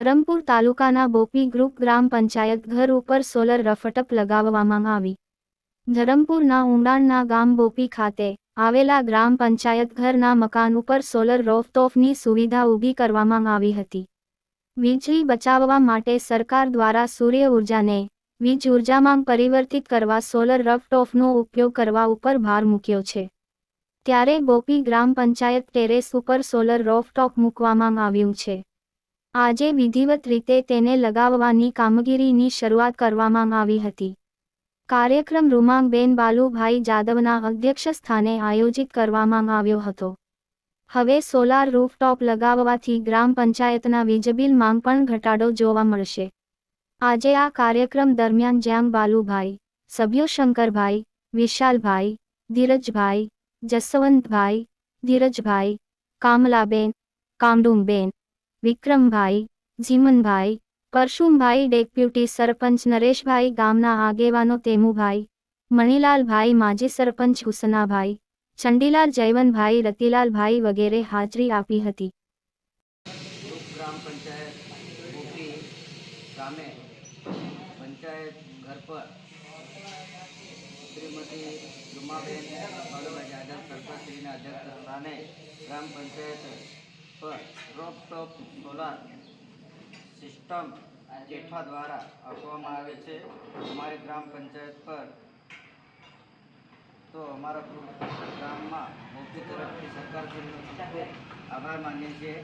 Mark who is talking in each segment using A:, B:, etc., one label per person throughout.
A: ધરમપુર તાલુકાના બોપી ગ્રુપ ગ્રામ પંચાયત ઘર ઉપર સોલર રફટપ લગાવવામાં આવી. ધરમપુરના ઉંડાણના ગામ બોપી ખાતે આવેલા ગ્રામ પંચાયત ઘરના મકાન ઉપર સોલર રોફટોફની સુવિધા ઊભી કરવામાં આવી હતી. વીજળી બચાવવા માટે સરકાર દ્વારા સૂર્ય ઉર્જાને વીજ ઉર્જામાં પરિવર્તિત કરવા સોલર રફટોફનો ઉપયોગ કરવા ઉપર ભાર મૂક્યો છે. ત્યારે બોપી ગ્રામ પંચાયત ટેરેસ ઉપર સોલર રોફટોપ મૂકવામાં આવ્યું છે. આજે વિધિવત રીતે તેને લગાવવાની કામગીરીની શરૂઆત કરવામાં આવી હતી. કાર્યક્રમ રૂમાંગબેન બાલુભાઈ જાદવના અધ્યક્ષ સ્થાને આયોજિત કરવામાં આવ્યો હતો. હવે સોલાર રૂફટોપ લગાવવાથી ગ્રામ પંચાયતના વીજબિલ માંગ પણ ઘટાડો જોવા મળશે. આજે આ કાર્યક્રમ દરમિયાન જ્યાં બાલુભાઈ, સભ્યો શંકરભાઈ, વિશાલભાઈ, ધીરજભાઈ, જસવંતભાઈ, ધીરજભાઈ, કામલાબેન કામડુમબેન વિક્રમભાઈ, જીમનભાઈ, પરશુમભાઈ ડેપ્યુટી સરપંચ નરેશભાઈ ગામના આગેવાનો તેમુભાઈ, મણિલાલભાઈ માજી સરપંચ હુસનાભાઈ, ચંડીલાલ જયવનભાઈ રતિલાલભાઈ વગેરે હાજરી આપી હતી.
B: ગ્રામ પંચાયત ગામે પંચાયત ઘર પર શ્રીમતી જુમાબેન સરપંચશ્રીના અધ્યક્ષ સ્થાને ગ્રામ પંચાયત પર રોપટોપ સોલાર સિસ્ટમ જેઠા દ્વારા આપવામાં આવે છે. અમારી ગ્રામ પંચાયત પર તો અમારા ગામમાં મોટી તરફથી સરકારશ્રીનો ખૂબ આભાર માનીએ છીએ.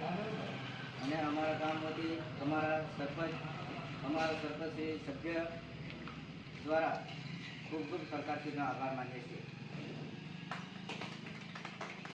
B: અને અમારા ગામ વતી અમારા સરપંચ, અમારા સરપંચશ્રી સભ્ય દ્વારા ખૂબ ખૂબ સરકારશ્રીનો આભાર માનીએ છીએ.